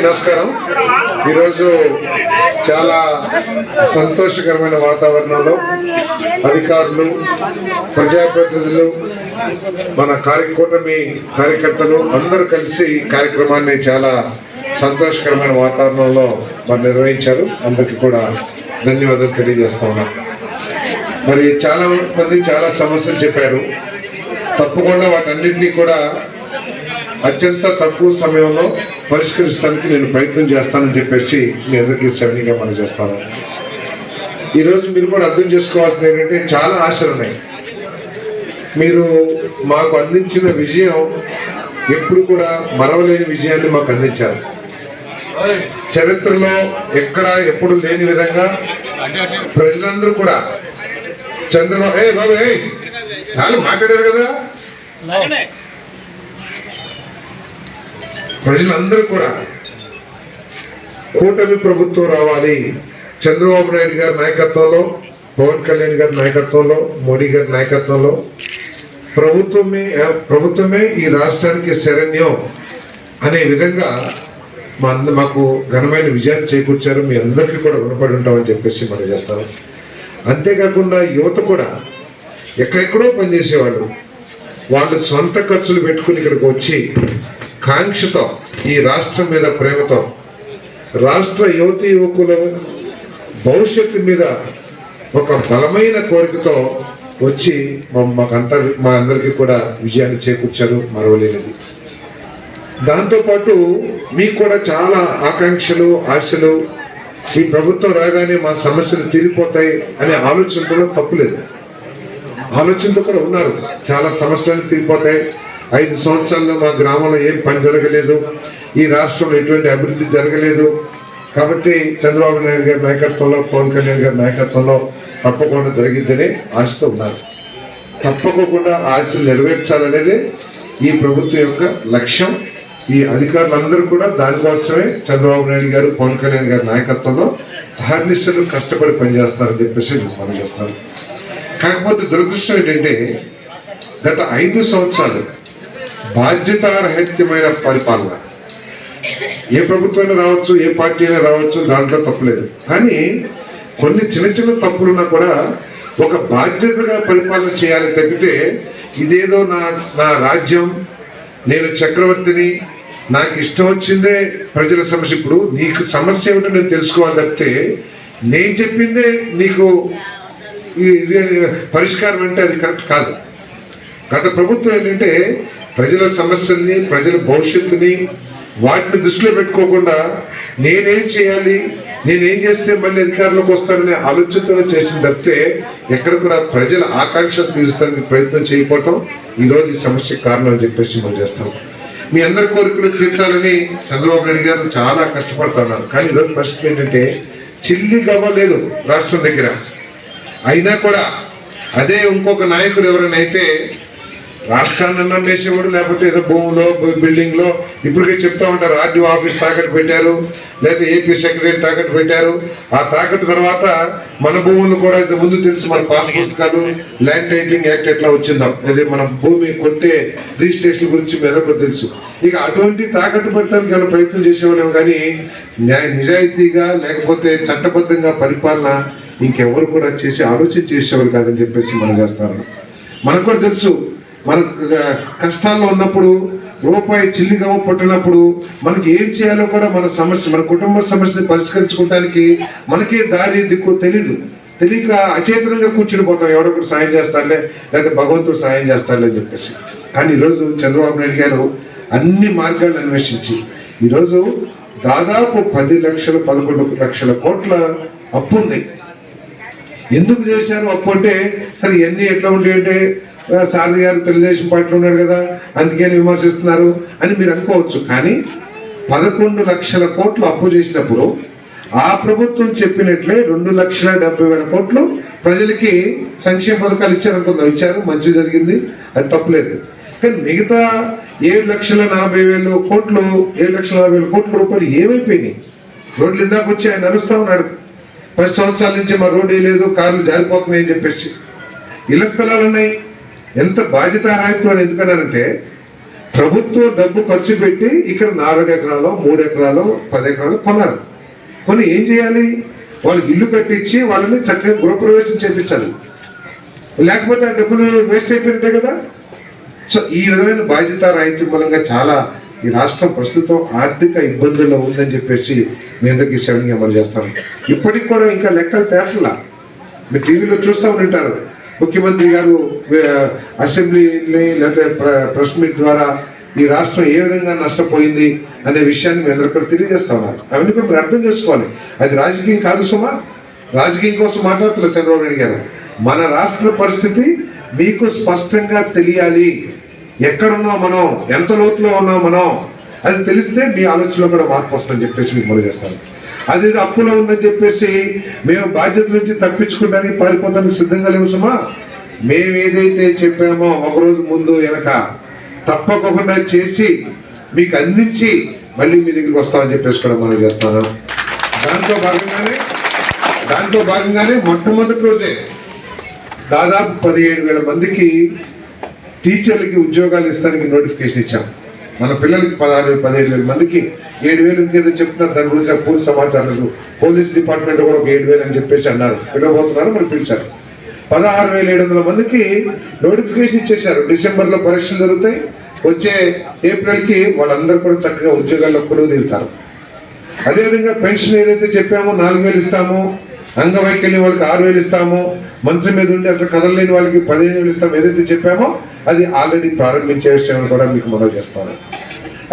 నమస్కారం. ఈరోజు చాలా సంతోషకరమైన వాతావరణంలో అధికారులు ప్రజాప్రతినిధులు మన కార్యకూటమి కార్యకర్తలు అందరూ కలిసి కార్యక్రమాన్ని చాలా సంతోషకరమైన వాతావరణంలో మరి నిర్వహించారు. అందరికీ కూడా ధన్యవాదాలు తెలియజేస్తా ఉన్నాం. మరి చాలా మంది చాలా సమస్యలు చెప్పారు. తప్పకుండా వాటన్నింటినీ కూడా అత్యంత తక్కువ సమయంలో పరిష్కరించడానికి నేను ప్రయత్నం చేస్తానని చెప్పేసి మీ అందరికీ సవినీగా మనం చేస్తాను. ఈరోజు మీరు కూడా అర్థం చేసుకోవాల్సింది ఏంటంటే చాలా ఆశలు ఉన్నాయి. మీరు మాకు అందించిన విజయం ఎప్పుడు కూడా మరవలేని విజయాన్ని మాకు అందించారు. చరిత్రలో ఎక్కడ ఎప్పుడు లేని విధంగా ప్రజలందరూ కూడా చంద్రబాబు ఏ బాబు ఏ చాలు మాట్లాడారు కదా? ప్రజలందరూ కూడా కూటమి ప్రభుత్వం రావాలి. చంద్రబాబు నాయుడు గారి నాయకత్వంలో పవన్ కళ్యాణ్ గారి నాయకత్వంలో మోడీ గారి నాయకత్వంలో ప్రభుత్వమే ప్రభుత్వమే ఈ రాష్ట్రానికి శరణ్యం అనే విధంగా మా అంద మాకు ఘనమైన విజయాన్ని చేకూర్చారు. మీ అందరికీ కూడా రుణపడి ఉంటామని చెప్పేసి మనం చేస్తాము. అంతేకాకుండా యువత కూడా ఎక్కడెక్కడో పనిచేసేవాళ్ళు. వాళ్ళు సొంత ఖర్చులు పెట్టుకుని ఇక్కడికి వచ్చి కాంక్షతో ఈ రాష్ట్రం మీద ప్రేమతో. రాష్ట్ర యువతి యువకుల భవిష్యత్తు మీద ఒక బలమైన కోరికతో వచ్చి మా- మాకంతా మా అందరికీ కూడా విజయాన్ని చేకూర్చారు మరవలేనిది. దాంతోపాటు మీకు కూడా చాలా ఆకాంక్షలు ఆశలు ఈ ప్రభుత్వం రాగానే మా సమస్యలు తీరిపోతాయి అనే ఆలోచనలో తప్పులేదు. ఆలోచనతో కూడా ఉన్నారు. చాలా సమస్యలు తీరిపోతాయి. ఐదు సంవత్సరాల్లో మా గ్రామంలో ఏం పని జరగలేదు. ఈ రాష్ట్రంలో ఎటువంటి అభివృద్ధి జరగలేదు. కాబట్టి చంద్రబాబు నాయుడు గారి నాయకత్వంలో పవన్ కళ్యాణ్ గారి నాయకత్వంలో తప్పకుండా జరిగిద్దనే ఆశతో ఉన్నారు. తప్పకుండా ఆశలు నెరవేర్చాలనేదే ఈ ప్రభుత్వం యొక్క లక్ష్యం. ఈ అధికారులందరూ కూడా దానికోసమే చంద్రబాబు నాయుడు గారు పవన్ కళ్యాణ్ గారి నాయకత్వంలో అహర్నిశలు కష్టపడి పనిచేస్తారని చెప్పేసి నేను మనం చేస్తాను. కాకపోతే దురదృష్టం ఏంటంటే గత ఐదు సంవత్సరాలు బాధ్యతారహిత్యమైన పరిపాలన. ఏ ప్రభుత్వమైనా రావచ్చు ఏ పార్టీ అయినా రావచ్చు దాంట్లో తప్పులేదు కానీ కొన్ని చిన్న చిన్న తప్పులున్నా కూడా ఒక బాధ్యతగా పరిపాలన చేయాలి తప్పితే ఇదేదో నా నా రాజ్యం నేను చక్రవర్తిని నాకు ఇష్టం వచ్చిందే ప్రజల సమస్య. ఇప్పుడు నీకు సమస్య ఏమిటో నేను తెలుసుకోవాలి తప్పితే నేను చెప్పిందే నీకు ఇది పరిష్కారం అంటే అది కరెక్ట్ కాదు. గత ప్రభుత్వం ఏంటంటే ప్రజల సమస్యల్ని ప్రజల భవిష్యత్తుని వాటిని దృష్టిలో పెట్టుకోకుండా నేనేం చేయాలి నేనేం చేస్తే మళ్ళీ అధికారంలోకి వస్తాననే ఆలోచనతో చేసిన తప్పితే ఎక్కడ కూడా ప్రజల ఆకాంక్ష తీర్చడానికి ప్రయత్నం చేయకపోవటం ఈరోజు ఈ సమస్య కారణం అని చెప్పేసి మనం చేస్తాం. మీ అందరి కోరికలు తీర్చాలని చంద్రబాబు నాయుడు గారు చాలా కష్టపడుతున్నారు కానీ ఈరోజు పరిస్థితి ఏంటంటే చిల్లి గవ్వలేదు రాష్ట్రం దగ్గర. అయినా కూడా అదే ఇంకొక నాయకుడు ఎవరైనా అయితే రాష్ట్రాన్ని నమ్మేసేవాడు లేకపోతే ఏదో భూమిలో బిల్డింగ్లో ఇప్పటికే చెప్తా ఉంటారు ఆర్డీఓ ఆఫీస్ తాకట్టు పెట్టారు లేదా ఏపీ సెక్రటరీ తాకట్టు పెట్టారు. ఆ తాకట్టు తర్వాత మన భూములు కూడా ఇంత ముందు తెలుసు మన పాస్ పుస్తకాలు ల్యాండ్ టైటిలింగ్ యాక్ట్ ఎట్లా వచ్చిందాం. అదే మన భూమి కొంటే రిజిస్ట్రేషన్ గురించి మీద తెలుసు. ఇక అటువంటి తాకట్టు పెట్టడానికి మనం ప్రయత్నం చేసేవాళ్ళం కానీ న్యాయ నిజాయితీగా లేకపోతే చట్టబద్ధంగా పరిపాలన ఇంకెవరు కూడా చేసి ఆలోచన చేసేవారు కాదని చెప్పేసి మనం చేస్తారు మనకు కూడా తెలుసు మన కష్టాల్లో ఉన్నప్పుడు రూపాయి చిల్లిగా పుట్టినప్పుడు మనకి ఏం చేయాలో కూడా మన సమస్య మన కుటుంబ సమస్యని పరిష్కరించుకోవడానికి మనకే దారి దిక్కు తెలీదు. తెలియక అచేతనంగా కూర్చుని పోతాం. ఎవడొకరు సాయం చేస్తాడులే లేకపోతే భగవంతుడు సాయం చేస్తాడులే అని చెప్పేసి. కానీ ఈరోజు చంద్రబాబు నాయుడు గారు అన్ని మార్గాలు అన్వేషించి ఈరోజు దాదాపు పది లక్షల పదకొండు లక్షల కోట్ల అప్పు ఉంది ఎందుకు చేశారు అప్పు అంటే సరే ఇవన్నీ ఎట్లా ఉంటాయంటే సారథి గారు తెలుగుదేశం పార్టీలో ఉన్నాడు కదా అందుకని విమర్శిస్తున్నారు అని మీరు అనుకోవచ్చు. కానీ పదకొండు లక్షల కోట్లు అప్పు చేసినప్పుడు ఆ ప్రభుత్వం చెప్పినట్లే రెండు లక్షల డెబ్బై వేల కోట్లు ప్రజలకి సంక్షేమ పథకాలు ఇచ్చారనుకుందాం. ఇచ్చారు మంచి జరిగింది అది తప్పులేదు. కానీ మిగతా ఏడు లక్షల నలభై వేలు కోట్లు ఏడు లక్షల నలభై వేల కోట్ల రూపాయలు ఏమైపోయినాయి? రోడ్లు ఇందాక వచ్చి ఆయన నడుస్తూ ఉన్నాడు. పది సంవత్సరాల నుంచి మా రోడ్డు లేదు కార్లు జారిపోతున్నాయని చెప్పేసి. ఇళ్ళ స్థలాలు ఉన్నాయి. ఎంత బాధ్యతారాహిత్యం అని ఎందుకన్నానంటే ప్రభుత్వం డబ్బు ఖర్చు పెట్టి ఇక్కడ నాలుగు ఎకరాలు మూడు ఎకరాలు పది ఎకరాలు కొన్నారు. కొని ఏం చేయాలి? వాళ్ళకి ఇల్లు కట్టించి వాళ్ళని చక్కగా గృహప్రవేశం చేపించాలి. లేకపోతే ఆ డబ్బులు వేస్ట్ అయిపోయినట్టే కదా? సో ఈ విధమైన బాధ్యత రాహిత్యం మూలంగా చాలా ఈ రాష్ట్రం ప్రస్తుతం ఆర్థిక ఇబ్బందుల్లో ఉందని చెప్పేసి మీ అందరికీ సెవెన్ అమలు చేస్తాను. ఇప్పటికి కూడా ఇంకా లెక్కలు తేటలా. మీరు టీవీలో చూస్తూ ఉంటారు ముఖ్యమంత్రి గారు అసెంబ్లీని లేదా ప్ర- ప్రెస్ మీట్ ద్వారా ఈ రాష్ట్రం ఏ విధంగా నష్టపోయింది అనే విషయాన్ని మీ అందరూ కూడా తెలియజేస్తా ఉన్నారు. అవన్నీ కూడా మీరు అర్థం చేసుకోవాలి. అది రాజకీయం కాదు సుమా. రాజకీయం కోసం మాట్లాడుతున్నారు చంద్రబాబు నాయుడు గారు. మన రాష్ట్ర పరిస్థితి మీకు స్పష్టంగా తెలియాలి. ఎక్కడున్నాం మనం? ఎంత లోతులో ఉన్నాం మనం? అది తెలిస్తే మీ ఆలోచనలో కూడా మార్పు వస్తుందని చెప్పేసి మీకు మొదలు చేస్తాను. అది అప్పులో ఉందని చెప్పేసి మేము బాధ్యత నుంచి తప్పించుకోవడానికి పారిపోతానికి సిద్ధంగా లేవు సుమా. మేము ఏదైతే చెప్పామో ఒకరోజు ముందు వెనక తప్పకుండా చేసి మీకు అందించి మళ్ళీ మీ దగ్గరికి వస్తామని చెప్పేసి కూడా మనం చేస్తాను. దాంతో భాగంగానే దాంతో భాగంగానే మొట్టమొదటి రోజే దాదాపు పదిహేడు వేల మందికి టీచర్లకి ఉద్యోగాలు ఇస్తానికి నోటిఫికేషన్ ఇచ్చాం. మన పిల్లలకి పదహారు పదిహేడు వేల మందికి ఏడు వేలు ఇంకేదో చెప్తున్నారు. దాని గురించి ఆ పూర్తి సమాచారం లేదు పోలీస్ డిపార్ట్మెంట్ కూడా ఒక ఏడు వేలు అని చెప్పేసి అన్నారు. పిలవబోతున్నారు మరి పిలిచారు. పదహారు వేల ఏడు వందల మందికి నోటిఫికేషన్ ఇచ్చేశారు. డిసెంబర్లో పరీక్షలు జరుగుతాయి. వచ్చే ఏప్రిల్కి వాళ్ళందరూ కూడా చక్కగా ఉద్యోగాల్లో కొలువు తీరుతారు. అదేవిధంగా పెన్షన్ ఏదైతే చెప్పామో నాలుగు వేలు ఇస్తాము. అంగవైకల్యం వాళ్ళకి ఆరు వేలు ఇస్తాము మంచం మీద ఉండి అసలు కదలలేని వాళ్ళకి పదిహేను వేలు ఇస్తాము ఏదైతే చెప్పామో అది ఆల్రెడీ ప్రారంభించే విషయాన్ని కూడా మీకు మనం చేస్తాను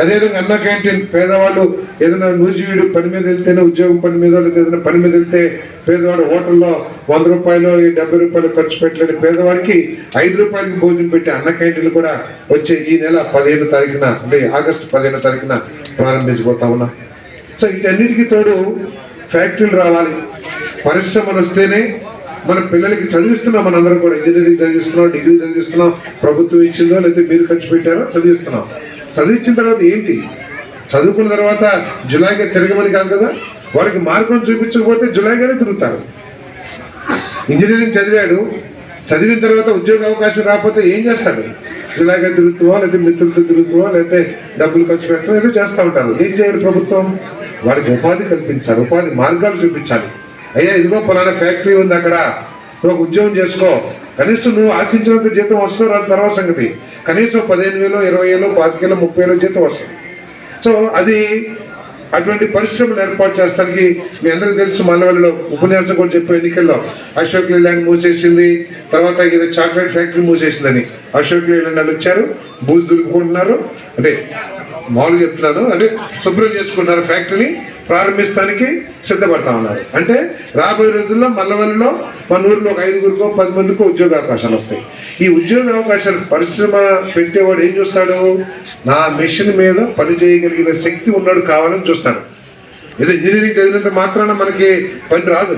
అదేవిధంగా అన్న క్యాంటీన్ పేదవాళ్ళు ఏదైనా నూజివీడు పని మీద వెళ్తేనే ఉద్యోగం పని మీద ఏదైనా పని మీద వెళ్తే పేదవాడు హోటల్లో వంద రూపాయలు ఈ డెబ్బై రూపాయలు ఖర్చు పెట్టలేని పేదవాడికి ఐదు రూపాయలకి భోజనం పెట్టి అన్న క్యాంటీన్లు కూడా వచ్చే ఈ నెల పదిహేను తారీఖున అంటే ఆగస్టు పదిహేను తారీఖున ప్రారంభించబోతా ఉన్నా. సో వీటన్నిటికీ తోడు ఫ్యాక్టరీలు రావాలి. పరిశ్రమలు వస్తేనే మన పిల్లలకి చదివిస్తున్నాం మనందరం కూడా. ఇంజనీరింగ్ చదివిస్తున్నాం డిగ్రీ చదివిస్తున్నాం ప్రభుత్వం ఇచ్చిందో లేకపోతే మీరు ఖర్చు పెట్టారో చదివిస్తున్నాం. చదివించిన తర్వాత ఏంటి? చదువుకున్న తర్వాత జులైగా తిరగమని కాదు కదా? వాళ్ళకి మార్గం చూపించకపోతే జులైగానే తిరుగుతారు. ఇంజనీరింగ్ చదివాడు చదివిన తర్వాత ఉద్యోగ అవకాశం రాకపోతే ఏం చేస్తాడు? జులైగా తిరుగుతావో లేకపోతే మిత్రులతో తిరుగుతావో లేకపోతే డబ్బులు ఖర్చు పెట్టడం ఏదో చేస్తూ ఉంటారు. ఏం చేయాలి ప్రభుత్వం? వాడికి ఉపాధి కల్పించాలి ఉపాధి మార్గాలు చూపించాలి. అయ్యా ఇదిగో పలానా ఫ్యాక్టరీ ఉంది అక్కడ. నువ్వు ఒక ఉద్యోగం చేసుకో. కనీసం నువ్వు ఆశించినంత జీతం వస్తుందో రాదు తర్వాత సంగతి. కనీసం పదిహేను వేలు ఇరవై వేలు పాతికేలు ముప్పై వేలు జీతం వస్తుంది. సో అది అటువంటి పరిశ్రమలు ఏర్పాటు చేస్తానికి మీ అందరికీ తెలుసు మనవాళ్ళలో ఉపన్యాసం కూడా చెప్పే ఎన్నికల్లో అశోక్ లేలాండ్ మూసేసింది తర్వాత ఇది చాక్లెట్ ఫ్యాక్టరీ మూసేసిందని అశోక్ లేలాండ్ వాళ్ళు వచ్చారు బూజు దులుపుకుంటున్నారు. అంటే మామూలుగా చెప్తున్నాను. అంటే శుభ్రం చేసుకున్నారు ఫ్యాక్టరీని ప్రారంభిస్తానికి సిద్ధపడతా ఉన్నారు. అంటే రాబోయే రోజుల్లో మల్లవల్లిలో మన ఊరిలో ఒక ఐదుగురికో పది మందికో ఉద్యోగ అవకాశాలు వస్తాయి. ఈ ఉద్యోగ అవకాశాలు పరిశ్రమ పెట్టేవాడు ఏం చూస్తాడు? నా మిషన్ మీద పని చేయగలిగిన శక్తి ఉన్నాడు కావాలని చూస్తాడు. ఏదో ఇంజనీరింగ్ చదివినంత మాత్రాన మనకి పని రాదు.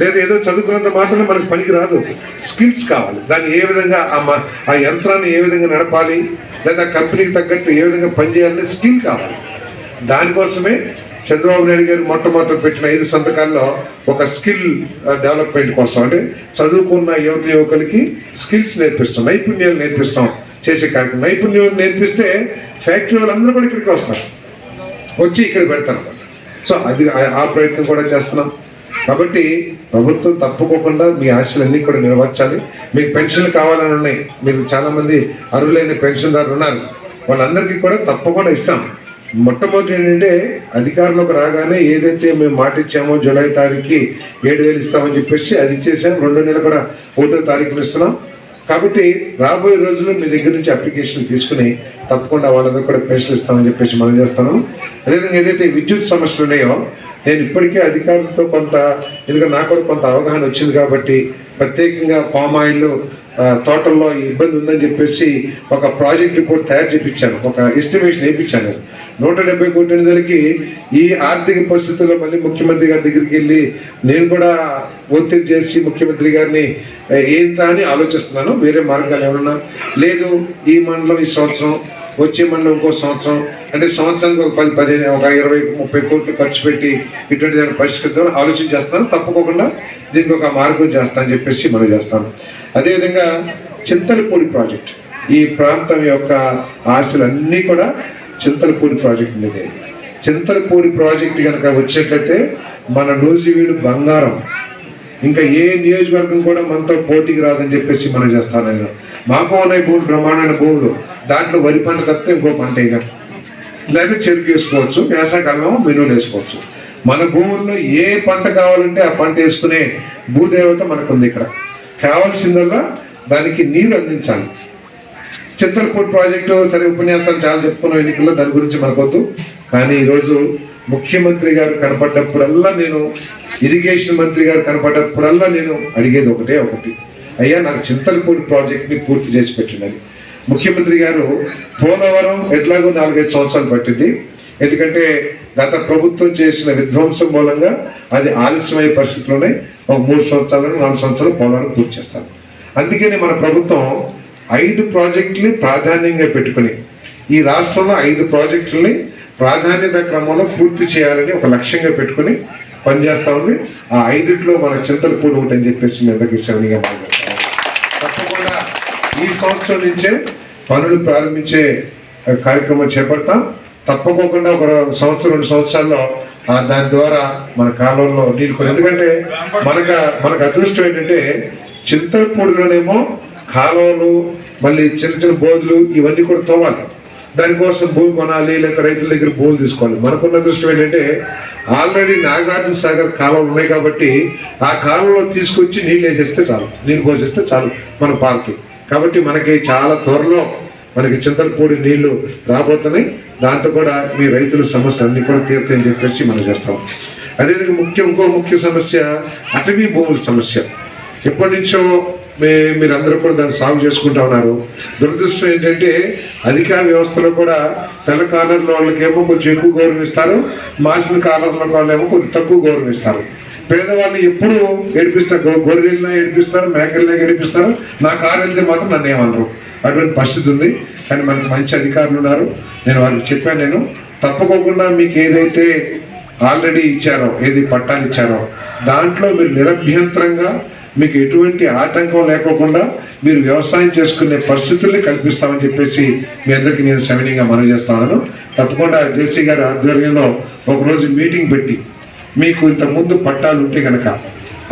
లేదా ఏదో చదువుకున్నంత మాత్రాన మనకి పనికి రాదు. స్కిల్స్ కావాలి. దాన్ని ఏ విధంగా ఆ ఆ యంత్రాన్ని ఏ విధంగా నడపాలి లేదా కంపెనీకి తగ్గట్టు ఏ విధంగా పనిచేయాలనే స్కిల్ కావాలి. దానికోసమే చంద్రబాబు నాయుడు గారు మొట్టమొదటి పెట్టిన ఐదు సంతకాల్లో ఒక స్కిల్ డెవలప్మెంట్ కోసం. అంటే చదువుకున్న యువత యువకులకి స్కిల్స్ నేర్పిస్తాం నైపుణ్యాలు నేర్పిస్తాం చేసే కార్యక్రమం. నైపుణ్యం నేర్పిస్తే ఫ్యాక్టరీ వాళ్ళందరూ కూడా ఇక్కడికి వస్తారు. వచ్చి ఇక్కడ పెడతారు. సో అది ఆ- ప్రయత్నం కూడా చేస్తున్నాం. కాబట్టి ప్రభుత్వం తప్పకోకుండా మీ ఆశలన్నీ కూడా నిర్వహించాలి మీకు పెన్షన్లు కావాలని ఉన్నాయి. మీరు చాలామంది అర్హులైన పెన్షన్దారులు ఉన్నారు. వాళ్ళందరికీ కూడా తప్పకుండా ఇస్తాం. మొట్టమొదటి ఏంటంటే అధికారంలోకి రాగానే ఏదైతే మేము మాట ఇచ్చామో జూలై తారీఖుకి ఏడు వేలు ఇస్తామని చెప్పేసి అది ఇచ్చేసాం. రెండో నెల కూడా ఒకటో తారీఖున ఇస్తున్నాం. కాబట్టి రాబోయే రోజుల్లో మీ దగ్గర నుంచి అప్లికేషన్ తీసుకుని తప్పకుండా వాళ్ళందరూ కూడా పెన్షన్ ఇస్తామని చెప్పేసి మనం చేస్తాను. అదేవిధంగా ఏదైతే విద్యుత్ సమస్యలు ఉన్నాయో నేను ఇప్పటికే అధికారులతో కొంత ఎందుకంటే నాకు కూడా కొంత అవగాహన వచ్చింది కాబట్టి ప్రత్యేకంగా పామ్ ఆయిల్ తోటల్లో ఇబ్బంది ఉందని చెప్పేసి ఒక ప్రాజెక్ట్ రిపోర్ట్ తయారు చేయించాను ఒక ఎస్టిమేషన్ వేయించాను. నూట డెబ్బై కోట్ల ఈ ఆర్థిక పరిస్థితుల్లో మళ్ళీ ముఖ్యమంత్రి గారి దగ్గరికి వెళ్ళి నేను కూడా ఒత్తిడి చేసి ముఖ్యమంత్రి గారిని ఏంటా అని ఆలోచిస్తున్నాను. వేరే మార్గాలు ఏమన్నా లేదు. ఈ మండలం ఈ సంవత్సరం వచ్చే మండలం ఇంకో సంవత్సరం. అంటే సంవత్సరానికి ఒక పది పదిహేను ఒక ఇరవై ముప్పై కోట్లు ఖర్చు పెట్టి ఇటువంటి దాన్ని పరిష్కరిద్దాం ఆలోచన చేస్తాను తప్పకుండా దీనికి ఒక మార్గం చేస్తా అని చెప్పేసి మనం చేస్తాం అదేవిధంగా చింతలపూడి ప్రాజెక్ట్. ఈ ప్రాంతం యొక్క ఆశలన్నీ కూడా చింతలపూడి ప్రాజెక్ట్ మీదే. చింతలపూడి ప్రాజెక్ట్ కనుక వచ్చేట్లయితే మన నూజివీడు బంగారం ఇంకా ఏ నియోజకవర్గం కూడా మనతో పోటీకి రాదని చెప్పేసి మనం చేస్తాను నేను మాకు ఉన్నాయి భూములు బ్రహ్మాండమైన భూములు. దాంట్లో వరి పంట తప్పితే ఇంకో పంట ఇక. లేదా చెరుకు వేసుకోవచ్చు వేసవకాలం మినువులు వేసుకోవచ్చు. మన భూముల్లో ఏ పంట కావాలంటే ఆ పంట వేసుకునే భూదేవత మనకుంది ఇక్కడ. కావాల్సిందల్లా దానికి నీరు అందించాలి. చింతలపూడి ప్రాజెక్టు సరే ఉపన్యాసాలు చాలా చెప్పుకున్న ఎన్నికల్లో దాని గురించి మనకొద్దు. కానీ ఈరోజు ముఖ్యమంత్రి గారు కనపడ్డప్పుడల్లా నేను ఇరిగేషన్ మంత్రి గారు కనపడ్డప్పుడల్లా నేను అడిగేది ఒకటే ఒకటి. అయ్యా నాకు చింతలపూడి ప్రాజెక్ట్ని పూర్తి చేసి పెట్టినది. ముఖ్యమంత్రి గారు పోలవరం ఎట్లాగో నాలుగైదు సంవత్సరాలు పట్టింది. ఎందుకంటే గత ప్రభుత్వం చేసిన విధ్వంసం మూలంగా అది ఆలస్యమయ్యే పరిస్థితిలోనే ఒక మూడు సంవత్సరాలు నాలుగు సంవత్సరాలు పోలవరం పూర్తి చేస్తాను అందుకని మన ప్రభుత్వం ఐదు ప్రాజెక్టుని ప్రాధాన్యంగా పెట్టుకుని ఈ రాష్ట్రంలో ఐదు ప్రాజెక్టుల్ని ప్రాధాన్యత క్రమంలో పూర్తి చేయాలని ఒక లక్ష్యంగా పెట్టుకుని పనిచేస్తా ఉంది. ఆ ఐదిట్లో మన చింతలపూడి ఒకటి అని చెప్పేసి మీ అందరికీ శ్రవణిగా తప్పకుండా ఈ సంవత్సరం నుంచే పనులు ప్రారంభించే కార్యక్రమం చేపడతాం. తప్పకోకుండా ఒక సంవత్సరం రెండు సంవత్సరాల్లో ఆ, దాని ద్వారా మన కాలంలో నీళ్ళు ఎందుకంటే మనకు మనకు అదృష్టం ఏంటంటే చింతలపూడిలోనేమో కాలువలు మళ్ళీ చిన్న చిన్న బోధులు ఇవన్నీ కూడా తోవాలి దానికోసం భూమి కొనాలి లేకపోతే రైతుల దగ్గర భూములు తీసుకోవాలి. మనకున్న దృష్టి ఏంటంటే ఆల్రెడీ నాగార్జున సాగర్ కాలువలు ఉన్నాయి కాబట్టి ఆ కాలంలో తీసుకొచ్చి నీళ్ళు వేసేస్తే చాలు. నీళ్ళు పోసేస్తే చాలు మన పాలకి. కాబట్టి మనకి చాలా త్వరలో మనకి చింతలపూడి నీళ్ళు రాబోతున్నాయి. దాంతో కూడా మీ రైతుల సమస్య అన్ని కూడా తీరుతాయని చెప్పేసి మనం చేస్తాం. అదేవిధంగా ముఖ్య ఇంకో ముఖ్య సమస్య అటవీ భూముల సమస్య. ఎప్పటి నుంచో మీ మీరందరూ కూడా దాన్ని సాగు చేసుకుంటా ఉన్నారు. దురదృష్టం ఏంటంటే అధికార వ్యవస్థలో కూడా తెల్ల కాలర్ల వాళ్ళకేమో కొంచెం ఎక్కువ గౌరవిస్తారు మాసిన కాలర్ల వాళ్ళేమో కొంచెం తక్కువ గౌరవిస్తారు పేదవాళ్ళు ఎప్పుడూ ఎప్పుడు ఏడిపిస్తారు గొర్రెలనే గొర్రెల్ని ఏడిపిస్తారు మేకల్ని ఏడిపిస్తారు. నా కారు వెళ్తే మాత్రం నన్ను ఏమనరు. అటువంటి పరిస్థితి ఉంది. కానీ మనకు మంచి అధికారులు ఉన్నారు. నేను వాళ్ళకి చెప్పాను నేను. తప్పకోకుండా మీకు ఏదైతే ఆల్రెడీ ఇచ్చారో ఏది పట్టాలు ఇచ్చారో దాంట్లో మీరు నిరభ్యంతరంగా మీకు ఎటువంటి ఆటంకం లేకోకుండా మీరు వ్యవసాయం చేసుకునే పరిస్థితుల్ని కల్పిస్తామని చెప్పేసి మీ అందరికీ నేను సవినీయంగా మనవి చేస్తాను తప్పకుండా జేసీ గారి ఆధ్వర్యంలో ఒకరోజు మీటింగ్ పెట్టి మీకు ఇంతకుముందు ముందు పట్టాలు ఉంటే కనుక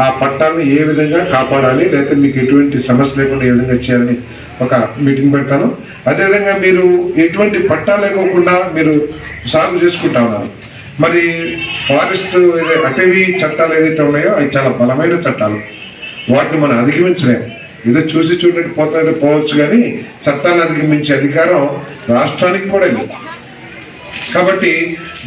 ఆ పట్టాలను ఏ విధంగా కాపాడాలి లేకపోతే మీకు ఎటువంటి సమస్య లేకుండా ఏ విధంగా చేయాలని ఒక మీటింగ్ పెడతాను. అదేవిధంగా మీరు ఎటువంటి పట్టాలు లేకోకుండా మీరు సాగు చేసుకుంటా ఉన్నారు. మరి ఫారెస్ట్ అటవీ చట్టాలు ఏదైతే ఉన్నాయో అవి చాలా బలమైన చట్టాలు. వాటిని మనం అధిగమించలేం ఏదో చూసి చూడడానికి పోతే పోవచ్చు కానీ చట్టాన్ని అధిగమించే అధికారం రాష్ట్రానికి కూడా లేదు. కాబట్టి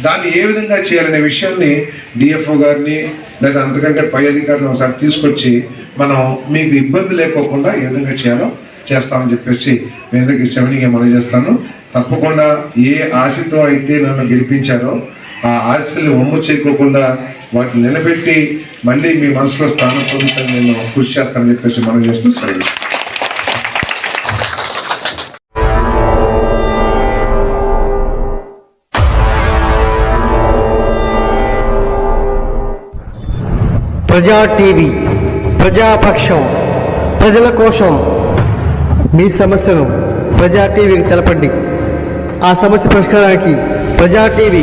దాన్ని ఏ విధంగా చేయాలనే విషయాన్ని డిఎఫ్ఓ గారిని లేదా అంతకంటే పై అధికారిని ఒకసారి తీసుకొచ్చి మనం మీకు ఇబ్బంది లేకోకుండా ఏ విధంగా చేయాలో చేస్తామని చెప్పేసి నేను దగ్గర శవనిగా మనం చేస్తాను. తప్పకుండా ఏ ఆశతో అయితే నన్ను గెలిపించారో ఆ ఆశల్ని ఒమ్ము చేయకోకుండా వాటిని నిలబెట్టి మళ్ళీ మీ మనసులో స్థానం పొందుతాను నేను కృషి చేస్తానని చెప్పేసి మనం చేస్తూ సరే ప్రజా టీవీ ప్రజాపక్షం ప్రజల కోసం మీ సమస్యను ప్రజా టీవీకి తెలపండి. ఆ సమస్య పరిష్కారానికి ప్రజా టీవీ